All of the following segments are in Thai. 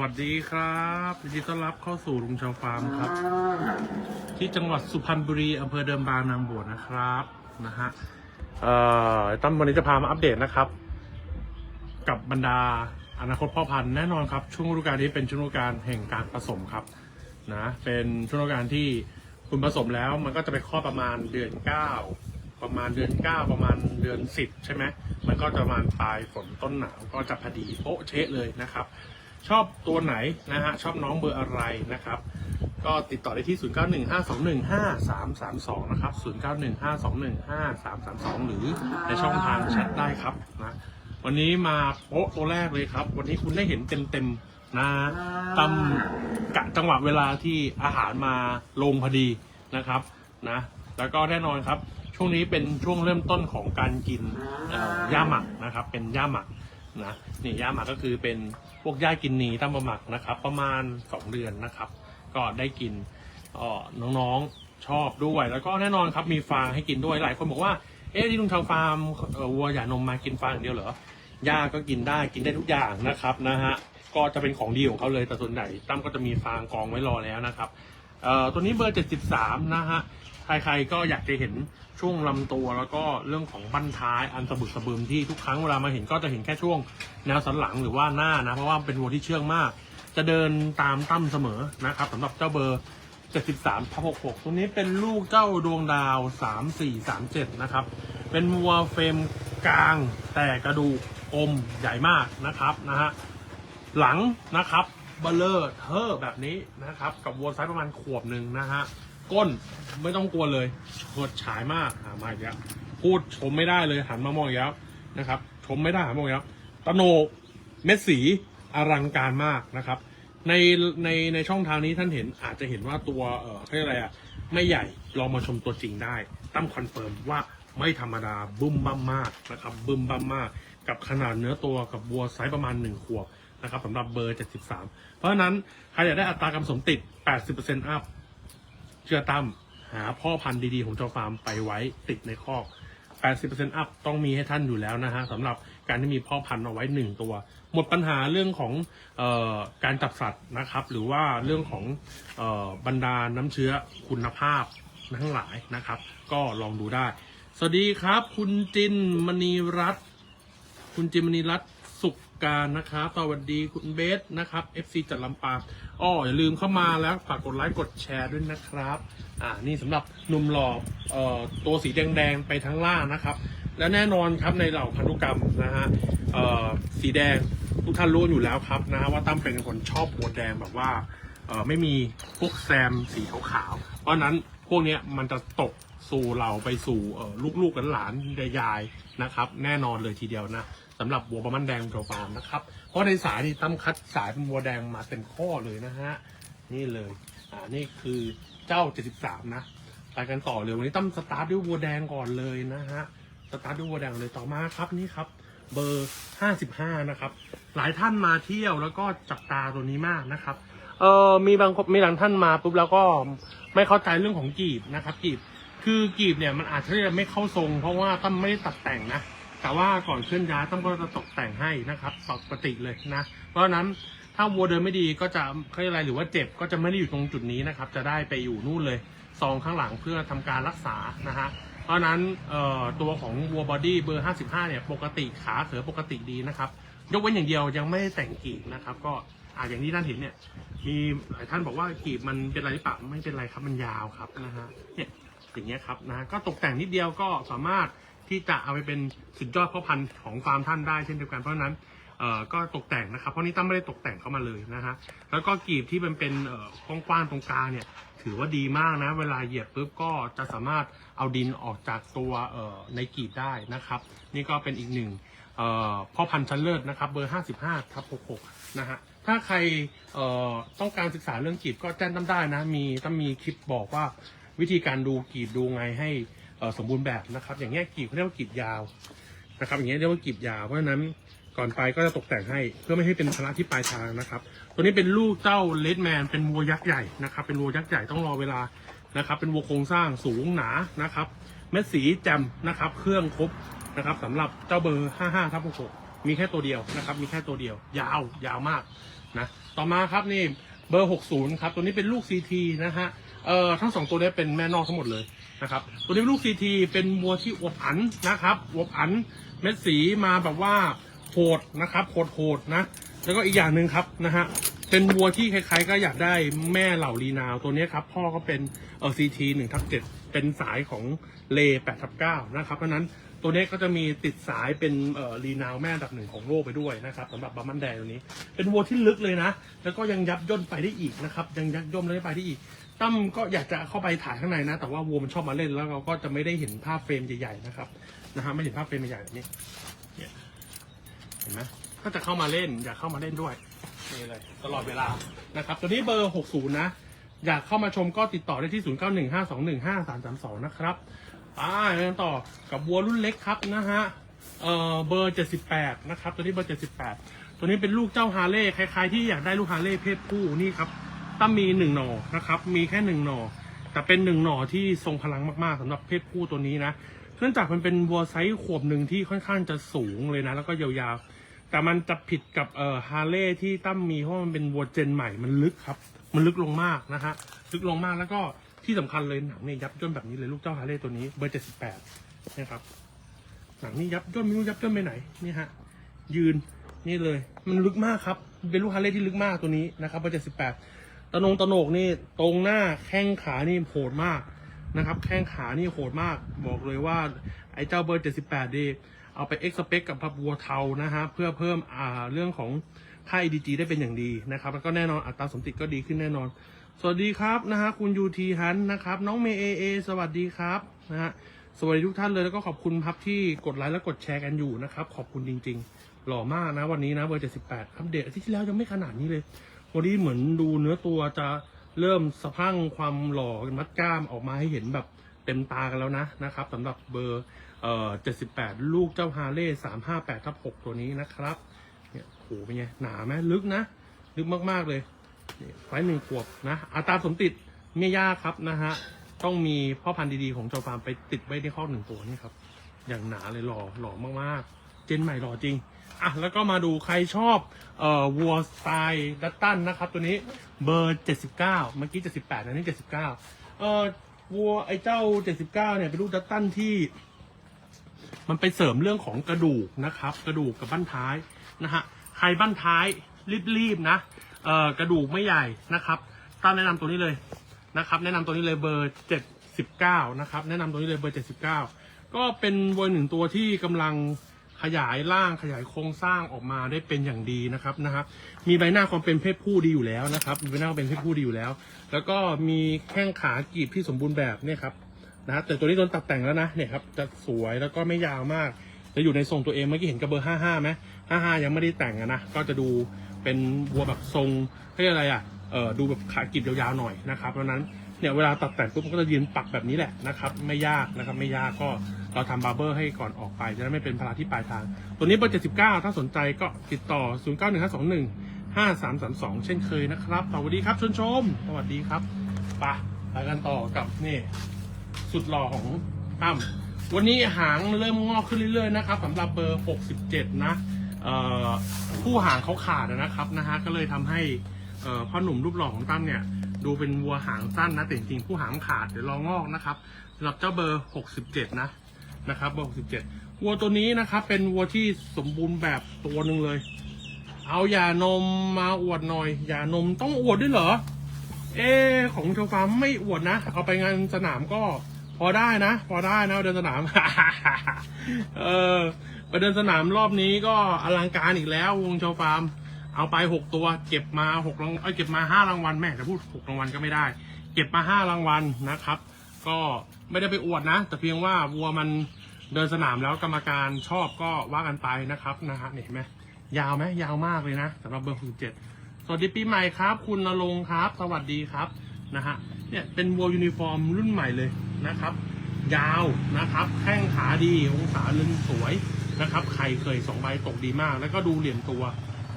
วัสดีครับยินดีต้อนรับเข้าสู่ลุงชาวฟาร์มครับ ที่จังหวัดสุพรรณบุรีอำเภอเดิมบางนางบวชนะครับนะฮะเอ่อตั้มวันนี้จะพามาอัปเดตนะครับ กับบรรดาอนาคตพ่อพันธุ์แน่นอนครับ ช่วงฤดูกาลนี้เป็นช่วงฤดูกาลแห่งการผสมครับนะเป็นช่วงฤดูกาลที่คุณผสมแล้วมันก็จะไปคลอดประมาณเดือนเก้าประมาณเดือนเก้าประมาณเดือนสิบใช่ไหมมันก็จะประมาณปลายฝนต้นหนาวก็จะพอดีโป๊ะเชะเลยนะครับ ชอบตัวไหนนะฮะชอบน้องเบอร์อะไรนะครับก็ติดต่อได้ที่ 0915215332 นะครับ 0915215332 หรือในช่องทางแชทได้ครับนะวันนี้มาโป๊ะตัวแรกเลยครับ วันนี้คุณได้เห็นเต็มๆนะตำกะจังหวะเวลาที่อาหารมาลงพอดีนะครับนะแล้วก็แน่นอนครับ ช่วงนี้เป็นช่วงเริ่มต้นของการกินย่าหมักนะครับ เป็นย่าหมักนะนี่ย่าหมักก็คือเป็น วกย่ากินนีตั้งประหมักนะครับ ประมาณ 2 เดือนนะครับ ก็ได้กินอ๋อน้องๆชอบด้วย แล้วก็แน่นอนครับมีฟางให้กินด้วยหลายคนบอกว่าเอ๊ะที่ลุงทำฟาร์มวัวหย่านมมากินฟางอย่างเดียวเหรอหญ้าก็กินได้กินได้ทุกอย่างนะครับนะฮะก็จะเป็นของดีของเขาเลยแต่ส่วนใหญ่ตั้มก็จะมีฟางกองไว้รอแล้วนะครับเอ่อตัวนี้เบอร์ 73 นะฮะ ใครๆก็อยากจะเห็นช่วงลำตัวแล้วก็เรื่องของบั้นท้ายอันสะบึกสะบืมที่ทุกครั้งเวลามาเห็นก็จะเห็นแค่ช่วงแนวสันหลังหรือว่าหน้านะ เพราะว่าเป็นวัวที่เชื่องมาก จะเดินตามตั้มเสมอนะครับสำหรับเจ้าเบอร์ 73ทับ66 ตัวนี้เป็นลูกเจ้าดวงดาว 3437 นะครับ เป็นวัวเฟรมกลางแต่กระดูกอมใหญ่มากนะครับนะฮะหลังนะครับเบลเลอร์เทอร์แบบนี้นะครับ กับวัวไซส์ประมาณขวบหนึ่งนะฮะ ก้นไม่ต้องกลัวเลยเฉิดฉายมากอ่ามาอีกแล้วพูดชมไม่ได้เลยหันมามองอีกแล้วนะครับ ชมไม่ได้หันมามองอีกแล้วตโนเม็ดสีอลังการมากนะครับ ในในในช่องทางนี้ท่านเห็นอาจจะเห็นว่าตัวเอ่อเรียกอะไรอะไม่ใหญ่ลองมาชมตัวจริงได้ ตั้มคอนเฟิร์มว่าไม่ธรรมดาบึ้มบั้มมากนะครับบึ้มบั้มมาก กับขนาดเนื้อตัวกับวัวไซส์ประมาณ1ขวบนะครับสำหรับเบอร์ 73 เพราะฉะนั้นใครอยากได้อัตราการผสมติด 80%อัพ เชื่อตั้มหาพ่อพันธุ์ดีๆ ของเจ้าฟาร์มไปไว้ติดในคอก 80%อัพต้องมีให้ท่านอยู่แล้วนะฮะสำหรับการที่มีพ่อพันธุ์เอาไว้หนึ่งตัว หมดปัญหาเรื่องของออการจับสัตว์นะครับ หรือว่าเรื่องของออบรรดาน้ำเชื้อคุณภาพทั้งหลายนะครับ ก็ลองดูได้ สวัสดีครับ คุณจินมณีรัตน์คุณจินมณีรัตน์ การนะครับสวัสดีคุณเบสนะครับ FC จัดลำปางอ้ออย่าลืมเข้ามาแล้วฝากกดไลค์กดแชร์ด้วยนะครับ อ่านี่สำหรับหนุ่มหล่อเอ่อตัวสีแดงๆไปทั้งล่างนะครับ และแน่นอนครับในเหล่าพันธุกรรมนะฮะเอ่อสีแดงทุกท่านรู้อยู่แล้วครับนะว่าตั้มเป็นคนชอบหัวแดงแบบว่าเอ่อไม่มีพวกแซมสีขาวๆเพราะนั้นพวกเนี้ยมันจะตกสู่เราไปสู่ลูกๆหลานๆยายๆนะครับ แน่นอนเลยทีเดียวนะ สำหรับวัวประมันแดงโปรฟาร์มนะครับ เพราะในสายนี่ตั้มคัดสายเป็นวัวแดงมาเต็มข้อเลยนะฮะ นี่เลย อ่า นี่คือเจ้า 73 นะ ไปกันต่อเลยวันนี้ตั้มสตาร์ทด้วยวัวแดงก่อนเลยนะฮะ สตาร์ทด้วยวัวแดงเลยต่อมาครับนี่ครับ เบอร์ 55 นะครับ หลายท่านมาเที่ยวแล้วก็จับตาตัวนี้มากนะครับ เออมีบางคนมีหลังท่านมาปุ๊บแล้วก็ไม่เข้าใจเรื่องของกีบนะครับกีบ คือกีบเนี่ยมันอาจจะไม่เข้าทรง เพราะว่าตั้มไม่ได้ตัดแต่งนะ แต่ว่าก่อนเคลื่อนย้ายตั้มก็จะตกแต่งให้นะครับปกติเลยนะ เพราะฉะนั้นถ้าวัวเดินไม่ดีก็จะเขาเรียกอะไรหรือว่าเจ็บก็จะไม่ได้อยู่ตรงจุดนี้นะครับ จะได้ไปอยู่นู่นเลยซองข้างหลังเพื่อทำการรักษานะฮะเพราะนั้นตัวของวัวบอดี้เบอร์ 55 เนี่ย ปกติขาเสือปกติดีนะครับ ยกเว้นอย่างเดียวยังไม่ได้แต่งกีบนะครับ ก็อาอย่างที่ท่านเห็นเนี่ย มีหลายท่านบอกว่ากีบมันเป็นไรหรือเปล่าไม่เป็นไรครับมันยาวครับนะฮะเนี่ยอย่างเงี้ยครับนะก็ตกแต่งนิดเดียวก็สามารถ ที่จะเอาไปเป็นสุดยอดพ่อพันธุ์ของฟาร์มท่านได้เช่นเดียวกันเพราะฉะนั้นเอ่อก็ตกแต่งนะครับ เพราะนี่ตั้มไม่ได้ตกแต่งเข้ามาเลยนะฮะแล้วก็กีบที่มันเป็นเอ่อกว้างๆตรงกลางเนี่ย ถือว่าดีมากนะ เวลาเหยียบปุ๊บก็จะสามารถเอาดินออกจากตัวเอ่อในกีบได้นะครับ นี่ก็เป็นอีกหนึ่งเอ่อพ่อพันธุ์ชั้นเลิศนะครับ เบอร์ 55ทับ66 นะฮะถ้าใครเอ่อต้องการศึกษาเรื่องกีบก็แจ้งตั้มได้นะ มีตั้มมีคลิปบอกว่าวิธีการดูกีบดูไงให้ สมบูรณ์แบบนะครับ อย่างเงี้ยกีบเขาเรียกว่ากีบยาวนะครับอย่างเงี้ยเรียกว่ากีบยาวเพราะฉะนั้นก่อนไปก็จะตกแต่งให้เพื่อไม่ให้เป็นภาระที่ปลายทางนะครับ ตัวนี้เป็นลูกเจ้าเลดแมนเป็นวัวยักษ์ใหญ่นะครับ เป็นวัวยักษ์ใหญ่ต้องรอเวลานะครับ เป็นวัวโครงสร้างสูงหนานะครับเม็ดสีแจ่มนะครับ เครื่องครบนะครับสำหรับเจ้าเบอร์55ทับ66มีแค่ตัวเดียวนะครับ มีแค่ตัวเดียว ยาวยาวมากนะต่อมาครับนี่เบอร์ 60 ครับ ตัวนี้เป็นลูก CT นะฮะเอ่อทั้งสองตัวนี้เป็นแม่นอกทั้งหมดเลย นะครับ ตัวนี้เป็นลูก CT เป็นวัวที่อวบอันนะครับอวบอันเม็ดสีมาแบบว่าโหดนะครับโหดโหดนะ แล้วก็อีกอย่างหนึ่งครับนะฮะเป็นวัวที่ใครๆก็อยากได้แม่เหล่าลีนาวตัวนี้ครับ พ่อก็เป็นเอ่อ CT 1ทับ7เป็นสายของเล8ทับ9นะครับเพราะนั้นตัวนี้ก็จะมีติดสายเป็นเอ่อลีนาวแม่ดับหนึ่งของโลกไปด้วยนะครับสำหรับบามันแดงตัวนี้ เป็นวัวที่ลึกเลยนะ แล้วก็ยังยับย่นไปได้อีกนะครับ ยังยับย่นได้ไปได้อีก ตั้มก็อยากจะเข้าไปถ่ายข้างในนะ แต่ว่าวัวมันชอบมาเล่นแล้วเราก็จะไม่ได้เห็นภาพเฟรมใหญ่ๆนะครับนะฮะไม่เห็นภาพเฟรมใหญ่แบบนี้เนี่ยเห็นไหมก็จะเข้ามาเล่น อยากเข้ามาเล่นด้วยนี่เลยตลอดเวลานะครับตัวนี้เบอร์ 60 นะ อยากเข้ามาชมก็ติดต่อได้ที่ 0915215332 นะครับอ่ากันต่อกับวัวรุ่นเล็กครับนะฮะเอ่อเบอร์ 78 นะครับ ตัวนี้เบอร์ 78 ตัวนี้เป็นลูกเจ้าฮาเลย์คล้ายๆที่อยากได้ลูกฮาเลย์เพศผู้นี่ครับ ตั้มมีหนึ่งหน่อนะครับ มีแค่หนึ่งหน่อ แต่เป็นหนึ่งหน่อที่ทรงพลังมากๆสำหรับเพศผู้ตัวนี้นะ เนื่องจากมันเป็นวัวไซส์ขวบหนึ่งที่ค่อนข้างจะสูงเลยนะ แล้วก็ยาวๆ แต่มันจะผิดกับเอ่อฮาร์เลย์ที่ตั้มมีเพราะมันเป็นวัวเจนใหม่ มันลึกครับ มันลึกลงมากนะฮะ ลึกลงมากแล้วก็ที่สำคัญเลยหนังเนี่ยยับย่นแบบนี้เลยลูกเจ้าฮาร์เลย์ตัวนี้เบอร์เจ็ดสิบแปดนะครับ หนังนี่ยับย่นไม่รู้ยับย่นไปไหนนี่ฮะ ยืนนี่เลย มันลึกมากครับ เป็นลูกฮาร์เลย์ที่ลึกมากตัวนี้นะครับเบอร์เจ็ดสิบแปด ตะนงตะโหนกนี่ตรงหน้าแข้งขานี่โหดมากนะครับ แข้งขานี่โหดมาก บอกเลยว่าไอ้เจ้าเบอร์เจ็ดสิบแปดดีเอาไปเอ็กซ์เปกกับพับวัวเทานะฮะเพื่อเพิ่มอ่าเรื่องของค่า EDG ได้เป็นอย่างดีนะครับ แล้วก็แน่นอนอัตราสมติก็ดีขึ้นแน่นอน สวัสดีครับนะฮะคุณยูทีฮันนะครับ น้องเมย์เอเอสวัสดีครับนะฮะสวัสดีทุกท่านเลยแล้วก็ขอบคุณครับที่กดไลค์และกดแชร์กันอยู่นะครับ ขอบคุณจริง ๆ หล่อมากนะวันนี้นะเบอร์ 78อัปเดตอาทิตย์ที่แล้วยังไม่ขนาดนี้เลย วันนี้เหมือนดูเนื้อตัวจะเริ่มสะพั่งความหล่อมัดกล้ามออกมาให้เห็นแบบเต็มตากันแล้วนะนะครับสำหรับเบอร์เอ่อ78 ลูกเจ้าฮาเล่358ทับ6ตัวนี้นะครับเนี่ยโหเป็นไงหนาไหมลึกนะ ลึกมากๆเลยนี่ไฟหนึ่งขวบนะอัตราสมติดไม่ยากครับนะฮะต้องมีพ่อพันธุ์ดีๆของเจ้าฟาร์มไปติดไว้ในข้อหนึ่งตัวนี่ครับ อย่างหนาเลยหล่อหล่อมากๆ เจนใหม่หล่อจริง อะแล้วก็มาดูใครชอบเอ่อวัวสไตล์ดัตตันนะครับ ตัวนี้เบอร์79เมื่อกี้78อันนี้79เอ่อวัวไอ้เจ้า79เนี่ยเป็นลูกดัตตันที่ มันไปเสริมเรื่องของกระดูกนะครับ กระดูกกับบั้นท้ายนะฮะใครบั้นท้ายรีบๆนะเอ่อกระดูกไม่ใหญ่นะครับตั้มแนะนำตัวนี้เลยนะครับ แนะนำตัวนี้เลยเบอร์เจ็ดสิบเก้านะครับ แนะนำตัวนี้เลยเบอร์เจ็ดสิบเก้าก็เป็นวัวหนึ่งตัวที่กำลัง ขยายร่างขยายโครงสร้างออกมาได้เป็นอย่างดีนะครับนะฮะมีใบหน้าความเป็นเพศผู้ดีอยู่แล้วนะครับมีใบหน้าความเป็นเพศผู้ดีอยู่แล้ว แล้วก็มีแข้งขากรีบที่สมบูรณ์แบบเนี่ยครับนะครับแต่ตัวนี้โดนตัดแต่งแล้วนะเนี่ยครับจะสวยแล้วก็ไม่ยาวมากจะอยู่ในทรงตัวเองเมื่อกี้เห็นกระเบอร์55ไหม55ยังไม่ได้แต่งนะก็จะดูเป็นวัวแบบทรงเรียกอะไรอะเออดูแบบขากิบยาวๆหน่อยนะครับเพราะนั้น เนี่ยเวลาตัดแต่งปุ๊บมันก็จะยืนปักแบบนี้แหละนะครับ ไม่ยากนะครับ ไม่ยากก็เราทำบาร์เบอร์ให้ก่อนออกไป จะได้ไม่เป็นภาระที่ปลายทาง ตัวนี้เบอร์ 79 ถ้าสนใจก็ติดต่อ 091521 5332 เช่นเคยนะครับสวัสดีครับชนชม สวัสดีครับไปไปกันต่อกับนี่สุดหล่อของตั้มวันนี้หางเริ่มงอกขึ้นเรื่อยๆนะครับสำหรับเบอร์ 67 นะเอ่อผู้หางเขาขาดนะครับนะฮะก็เลยทำให้พ่อหนุ่มรูปหล่อของตั้มเนี่ย ดูเป็นวัวหางสั้นนะแต่จริงๆผู้หางขาดเดี๋ยวรองอกนะครับสำหรับเจ้าเบอร์ 67 นะนะครับเบอร์ 67 วัวตัวนี้นะครับ เป็นวัวที่สมบูรณ์แบบตัวหนึ่งเลย เอายานมมาอวดหน่อยยานมต้องอวดด้วยเหรอเออของโชฟาร์มไม่อวดนะ เอาไปงานสนามก็พอได้นะ พอได้นะเดินสนาม เออไปเดินสนามรอบนี้ก็อลังการอีกแล้ววงโชฟาร์ม เอาไปหกตัว เก็บมาหกรางเอ้ยเก็บมาห้ารางวัลแม่จะพูดหกรางวัลก็ไม่ได้ เก็บมาห้ารางวัลนะครับ ก็ไม่ได้ไปอวดนะ แต่เพียงว่าวัวมันเดินสนามแล้วกรรมการชอบก็ว่ากันไปนะครับนะฮะนี่เห็นไหมยาวไหมยาวมากเลยนะสำหรับเบอร์สิบเจ็ดสวัสดีปีใหม่ครับ คุณนรงค์ครับ สวัสดีครับนะฮะเนี่ยเป็นวัวยูนิฟอร์มรุ่นใหม่เลยนะครับ ยาวนะครับแข้งขาดีองศาลึงสวยนะครับไข่เคยสองใบตกดีมาก แล้วก็ดูเหลี่ยมตัว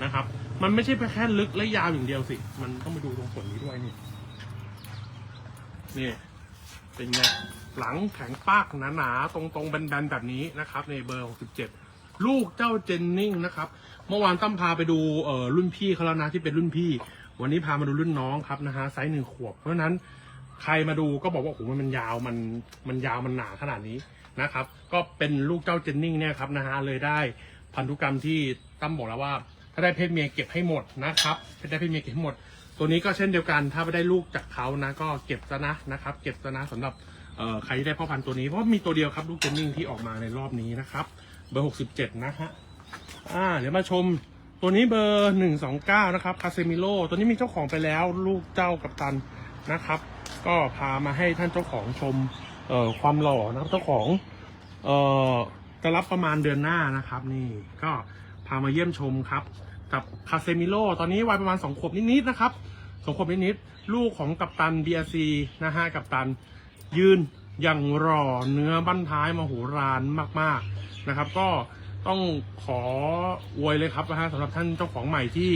นะครับ มันไม่ใช่แค่ลึกและยาวอย่างเดียวสิ มันต้องไปดูตรงส่วนนี้ด้วยนี่ นี่ เป็นไงหลังแข็งปากหนาๆ ตรงๆแบนๆแบบนี้นะครับ ในเบอร์ 67 ลูกเจ้าเจนนิ่งนะครับ เมื่อวานตั้มพาไปดูเอ่อรุ่นพี่เขาแล้วนะที่เป็นรุ่นพี่ วันนี้พามาดูรุ่นน้องครับนะฮะไซส์หนึ่งขวบ เพราะฉะนั้นใครมาดูก็บอกว่าโอ้โหมันมันยาวมันมันยาวมันหนาขนาดนี้นะครับ ก็เป็นลูกเจ้าเจนนิ่งเนี่ยครับนะฮะเลยได้พันธุกรรมที่ตั้มบอกแล้วว่า ถ้าได้เพศเมียเก็บให้หมดนะครับได้เพศเมียเก็บให้หมด ตัวนี้ก็เช่นเดียวกัน ถ้าไม่ได้ลูกจากเขานะก็เก็บซะนะนะครับ เก็บซะนะสำหรับใครที่ได้พ่อพันธุ์ตัวนี้เพราะมีตัวเดียวครับลูกเจนนิ่งที่ออกมาในรอบนี้นะครับ เบอร์หกสิบเจ็ดนะฮะอ่าเดี๋ยวมาชมตัวนี้เบอร์หนึ่งสองเก้านะครับคาเซมิโลตัวนี้มีเจ้าของไปแล้วลูกเจ้ากับตันนะครับ ก็พามาให้ท่านเจ้าของชมเอ่อความหล่อนะครับเจ้าของเอ่อจะรับประมาณเดือนหน้านะครับ นี่ก็พามาเยี่ยมชมครับ กับคาเซมิโลตอนนี้วัยประมาณสองขวบนิดๆนะครับสองขวบนิดๆลูกของกัปตัน BRC นะฮะกัปตันยืนอย่างรอเนื้อบั้นท้ายมโหฬารมากๆนะครับ ก็ต้องขออวยเลยครับนะฮะสำหรับท่านเจ้าของใหม่ที่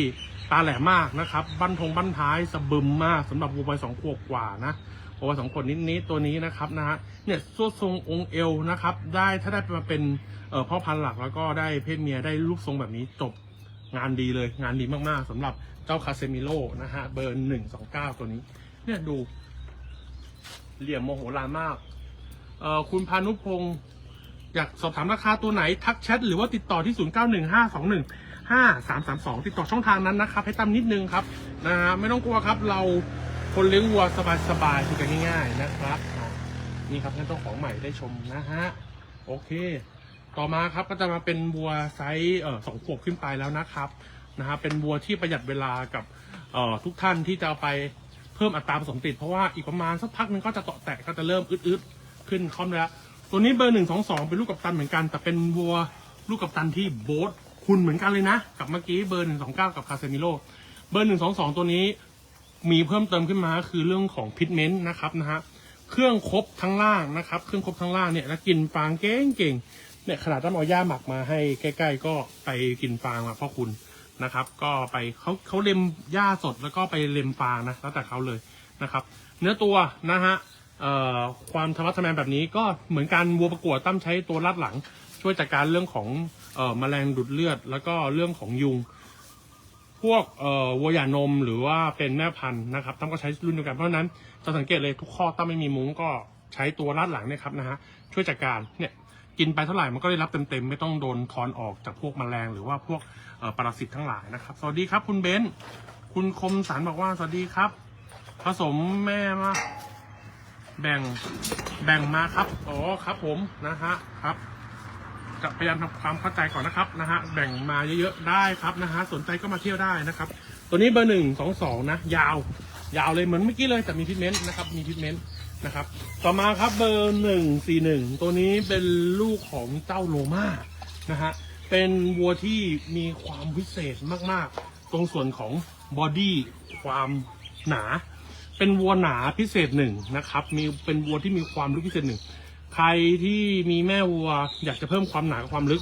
ตาแหลมมากนะครับบั้นทงบั้นท้ายสะบึมมากสำหรับวัววัยสองขวบกว่านะวัววัยสองขวบนิดๆตัวนี้นะครับนะฮะเนี่ยสวดทรงองค์เอวนะครับ ได้ถ้าได้มาเป็นเอ่อพ่อพันธุ์หลักแล้วก็ได้เพศเมียได้ลูกทรงแบบนี้จบ งานดีเลยงานดีมากๆสำหรับเจ้าคาเซมิโลนะฮะเบอร์หนึ่งสองเก้าตัวนี้ เนี่ยดู เหลี่ยมโมโหลานมากเอ่อคุณพานุพงศ์อยากสอบถามราคาตัวไหน ทักแชทหรือว่าติดต่อที่ 0 9 1 5 2 1 5 3 3 2 ติดต่อช่องทางนั้นนะครับ ให้ตั้มนิดนึงครับนะฮะไม่ต้องกลัวครับ เราคนเลี้ยงวัวสบายๆคุยกันง่ายๆนะครับอะนี่ครับท่านเจ้าของใหม่ได้ชมนะฮะ โอเค ต่อมาครับก็จะมาเป็นวัวไซส์เอ่อสองขวบขึ้นไปแล้วนะครับนะฮะเป็นวัวที่ประหยัดเวลากับเอ่อทุกท่านที่จะเอาไปเพิ่มอัตราผสมติด เพราะว่าอีกประมาณสักพักนึงก็จะเตาะแตะก็จะเริ่มอึดๆขึ้นค่อมแล้ว ตัวนี้เบอร์หนึ่งสองสองเป็นลูกกับตันเหมือนกัน แต่เป็นวัวลูกกับตันที่โบ๊ทคุณเหมือนกันเลยนะ กับเมื่อกี้เบอร์หนึ่งสองเก้ากับคาเซมิโลเบอร์หนึ่งสองสองตัวนี้มีเพิ่มเติมขึ้นมาคือเรื่องของพิทเมนต์นะครับนะฮะเครื่องครบทั้งล่างนะครับ เครื่องครบทั้งล่างเนี่ยแล้วกินฟางเก่งๆ เนี่ยขนาดต้องเอาหญ้าหมักมาให้ใกล้ ๆ ก็ไปกินฟางมาพ่อคุณนะครับ ก็ไปเขาเขาเล็มหญ้าสดแล้วก็ไปเล็มฟางนะแล้วแต่เขาเลยนะครับ เนื้อตัวนะฮะความธรรมะทแมงแบบนี้ก็เหมือนการวัวประกวดตั้มใช้ตัวลัดหลัง ช่วยจัดการเรื่องของอ่อแมลงดูดเลือด แล้วก็เรื่องของยุง พวกวัวหย่านมหรือว่าเป็นแม่พันธุ์นะครับตั้มก็ใช้รุ่นเดียวกันเพราะนั้นจะสังเกตเลยทุกข้อตั้มไม่มีมุ้งก็ใช้ตัวลาดหลังเนี่ยครับนะฮะช่วยจัดการเนี่ย กินไปเท่าไหร่มันก็ได้รับเต็มๆ ไม่ต้องโดนถอนออกจากพวกแมลงหรือว่าพวกปรสิตทั้งหลายนะครับ สวัสดีครับคุณเบนซ์คุณคมสันบอกว่าสวัสดีครับ ผสมแม่มาแบ่งแบ่งมาครับอ๋อครับผมนะฮะครับจะพยายามทำความเข้าใจก่อนนะครับนะฮะแบ่งมาเยอะๆได้ครับนะฮะสนใจก็มาเที่ยวได้นะครับ ตัวนี้เบอร์หนึ่งสองสองนะ ยาว ยาวเลยเหมือนเมื่อกี้เลยแต่มีพิทเมนต์นะครับมีพิทเมนต์ นะครับ ต่อมาครับเบอร์หนึ่งสี่หนึ่งตัวนี้เป็นลูกของเจ้าโลมานะฮะเป็นวัวที่มีความพิเศษมากๆ ตรงส่วนของบอดี้ความหนา เป็นวัวหนาพิเศษหนึ่งนะครับ มีเป็นวัวที่มีความลึกพิเศษหนึ่งใครที่มีแม่วัวอยากจะเพิ่มความหนากับความลึก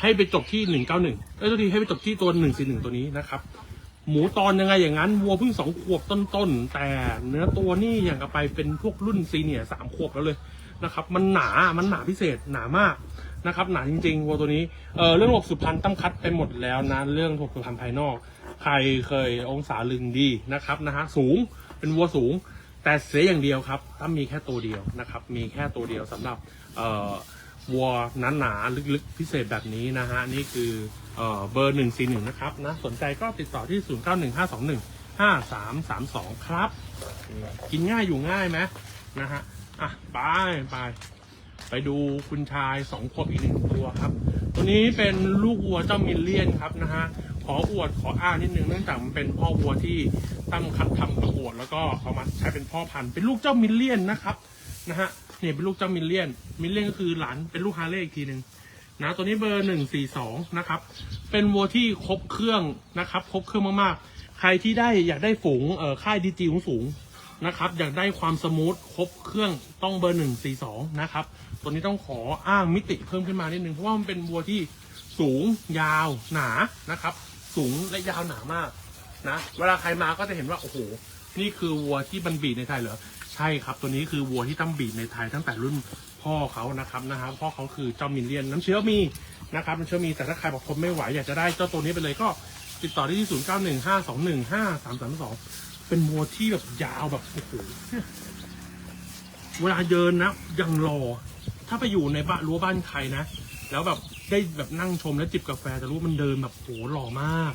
ให้ไปจบที่หนึ่งเก้าหนึ่งเอ้ยตัวทีให้ไปจบที่ตัวหนึ่งสี่หนึ่งตัวนี้นะครับ หมูตอนยังไงอย่างนั้นวัวเพิ่งสองขวบต้นๆ แต่เนื้อตัวนี่อย่างกับไปเป็นพวกรุ่นซีเนียร์สามขวบแล้วเลยนะครับ มันหนา มันหนาพิเศษหนามากนะครับ หนาจริงๆวัวตัวนี้เออเรื่องระบบสุพรรณตั้มคัดไปหมดแล้วนะ เรื่องระบบสุพรรณภายนอก ใครเคยองศาลึงดีนะครับนะฮะสูงเป็นวัวสูง แต่เสียอย่างเดียวครับตั้มมีแค่ตัวเดียวนะครับ มีแค่ตัวเดียวสำหรับเอ่อ วัวหนาๆลึกๆ พิเศษแบบนี้นะฮะ นี่คือเออเบอร์หนึ่งสี่หนึ่งนะครับนะ สนใจก็ติดต่อที่ศูนย์เก้าหนึ่งห้าสองหนึ่งห้าสามสามสองครับ กินง่ายอยู่ง่ายไหมนะฮะ อะ ไปไปไปดูคุณชายสองขวบอีกหนึ่งตัวครับ ตัวนี้เป็นลูกวัวเจ้ามิลเลียนครับนะฮะ ขออวดขออ้างนิดนึงเนื่องจากมันเป็นพ่อวัวที่ตั้งคัดทำประกวดแล้วก็เอามาใช้เป็นพ่อพันธุ์ เป็นลูกเจ้ามิลเลียนนะครับนะฮะ เนี่ยเป็นลูกเจ้ามิลเลียน มิลเลียนก็คือหลานเป็นลูกฮาร์เลย์อีกทีหนึ่งนะตัวนี้เบอร์หนึ่งสี่สองนะครับ เป็นวัวที่ครบเครื่องนะครับ ครบเครื่องมากๆ ใครที่ได้อยากได้ฝูงเอ่อค่ายดีจีสูงนะครับ อยากได้ความสมูทครบเครื่องต้องเบอร์หนึ่งสี่สองนะครับ ตัวนี้ต้องขออ้างมิติเพิ่มขึ้นมานิดนึงเพราะว่ามันเป็นวัวที่สูงยาวหนานะครับ สูงและยาวหนามากนะ เวลาใครมาก็จะเห็นว่าโอ้โหนี่คือวัวที่บันบีในไทยเหรอ ใช่ครับตัวนี้คือวัวที่ตั้มบีดในไทยตั้งแต่รุ่นพ่อเขานะครับนะฮะพ่อเขาคือเจ้ามิลเลียนน้ำเชื้อมีนะครับน้ำเชื้อมีแต่ถ้าใครบอกทนไม่ไหวอยากจะได้เจ้าตัวนี้ไปเลยก็ติดต่อได้ที่ศูนย์เก้าหนึ่งห้าสองหนึ่งห้าสามสามสองเป็นวัวที่แบบยาวแบบโอ้โหเวลาเดินนะยังรอ ถ้าไปอยู่ในบ้านรั้วบ้านใครนะ แล้วแบบได้แบบนั่งชมแล้วจิบกาแฟจะรู้ว่ามันเดินแบบโหหล่อมาก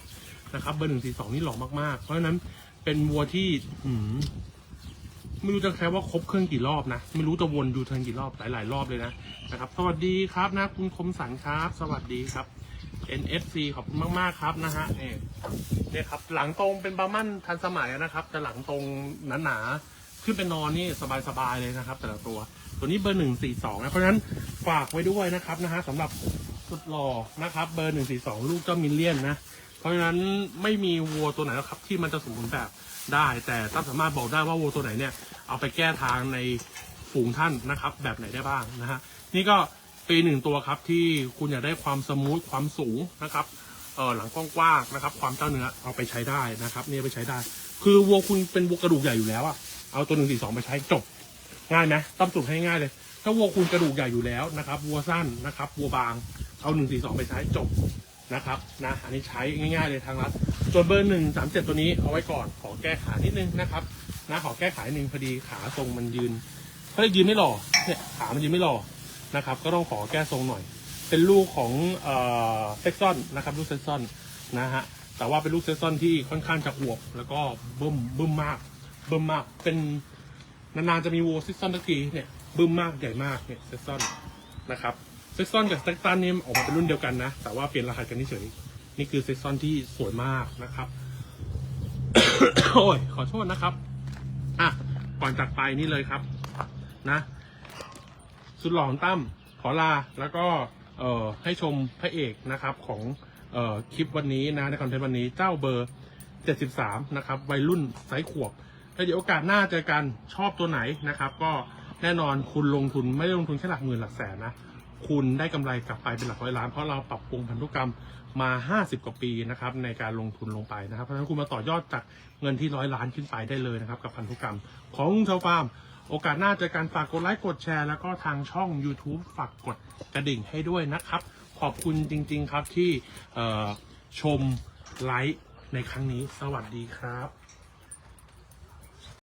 นะครับเบอร์หนึ่งสี่สองนี่หล่อมากๆ เพราะฉะนั้นเป็นวัวที่หืม ไม่รู้จะแค่ว่าครบเครื่องกี่รอบนะ ไม่รู้จะวนดูเทิร์นกี่รอบหลาย ๆ รอบเลยนะนะครับ สวัสดีครับนะ คุณคมสันครับ สวัสดีครับ NFC ขอบคุณมาก ๆ ครับนะฮะเนี่ยเนี่ยครับ หลังตรงเป็นบามันทันสมัยนะครับ แต่หลังตรงหนาๆขึ้นไปนอนนี่สบาย ๆ เลยนะครับ แต่ละตัว ตัวนี้เบอร์หนึ่งสี่สองนะเพราะฉะนั้นฝากไว้ด้วยนะครับนะฮะสำหรับสุดหล่อนะครับ เบอร์หนึ่งสี่สองลูกเจ้ามิลเลียนนะ เพราะฉะนั้นไม่มีวัวตัวไหนหรอกครับที่มันจะสมบูรณ์แบบ ได้ แต่ตั้มสามารถบอกได้ว่าวัวตัวไหนเนี่ยเอาไปแก้ทางในฝูงท่านนะครับ แบบไหนได้บ้างนะฮะนี่ก็เป็นหนึ่งตัวครับที่คุณอยากได้ความสมูทความสูงนะครับเออหลังกว้างๆนะครับ ความเจ้าเนื้อเอาไปใช้ได้นะครับเนี่เอาไปใช้ได้ คือวัวคุณเป็นวัวกระดูกใหญ่อยู่แล้วอะเอาตัวหนึ่งสี่สองไปใช้จบ ง่ายไหมตั้มสุดให้ง่ายเลย ถ้าวัวคุณกระดูกใหญ่อยู่แล้วนะครับวัวสั้นนะครับวัวบางเอาหนึ่งสี่สองไปใช้จบ นะครับนะอันนี้ใช้ง่ายๆเลยทางรัฐส่วนเบอร์หนึ่งสามเจ็ดตัวนี้เอาไว้ก่อนขอแก้ขานิดนึงนะครับนะขอแก้ขานิดนึงพอดีขาทรงมันยืนเขาจะยืนไม่หล่อเนี่ยขามันยืนไม่หล่อนะครับ ก็ต้องขอแก้ทรงหน่อย เป็นลูกของเอ่อเซ็กซอนนะครับลูกเซ็กซอนนะฮะแต่ว่าเป็นลูกเซ็กซอนที่ค่อนข้างจะอวบแล้วก็บึ้มบึ้มมากบึ้มมากเป็นนานๆจะมีวัวซิกซอนตะกี้เนี่ยบึ้มมากใหญ่มากเนี่ยเซิกซอนนะครับ ซิกซอนกับสเต็กตันนี่ออกมาเป็นรุ่นเดียวกันนะ แต่ว่าเปลี่ยนรหัสกันเฉยนี่คือซิกซอนที่สวยมากนะครับ โอ้ยขอโทษนะครับ อะ ก่อนจากไปนี่เลยครับ นะ สุดหล่อของตั้มขอลาแล้วก็เอ่อให้ชมพระเอกนะครับของเอ่อคลิปวันนี้นะในคอนเทนต์วันนี้เจ้าเบอร์ 73 นะครับ วัยรุ่นไซส์ขวบแล้วเดี๋ยวโอกาสหน้าเจอกันชอบตัวไหนนะครับ ก็แน่นอนคุณลงทุนไม่ได้ลงทุนแค่หลักหมื่นหลักแสนนะ คุณได้กำไรกลับไปเป็นหลักร้อยล้าน เพราะเราปรับปรุงพันธุกรรมมา 50 กว่าปีนะครับในการลงทุนลงไปนะครับ เพราะฉะนั้นคุณมาต่อยอดจากเงินที่ร้อยล้านขึ้นไปได้เลยนะครับกับพันธุกรรมของชาวฟาร์มโอกาสหน้าเจอกันฝากกดไลค์กดแชร์ แล้วก็ทางช่อง YouTube ฝากกดกระดิ่งให้ด้วยนะครับ ขอบคุณจริง ๆ ครับที่ชมไลค์ในครั้งนี้สวัสดีครับ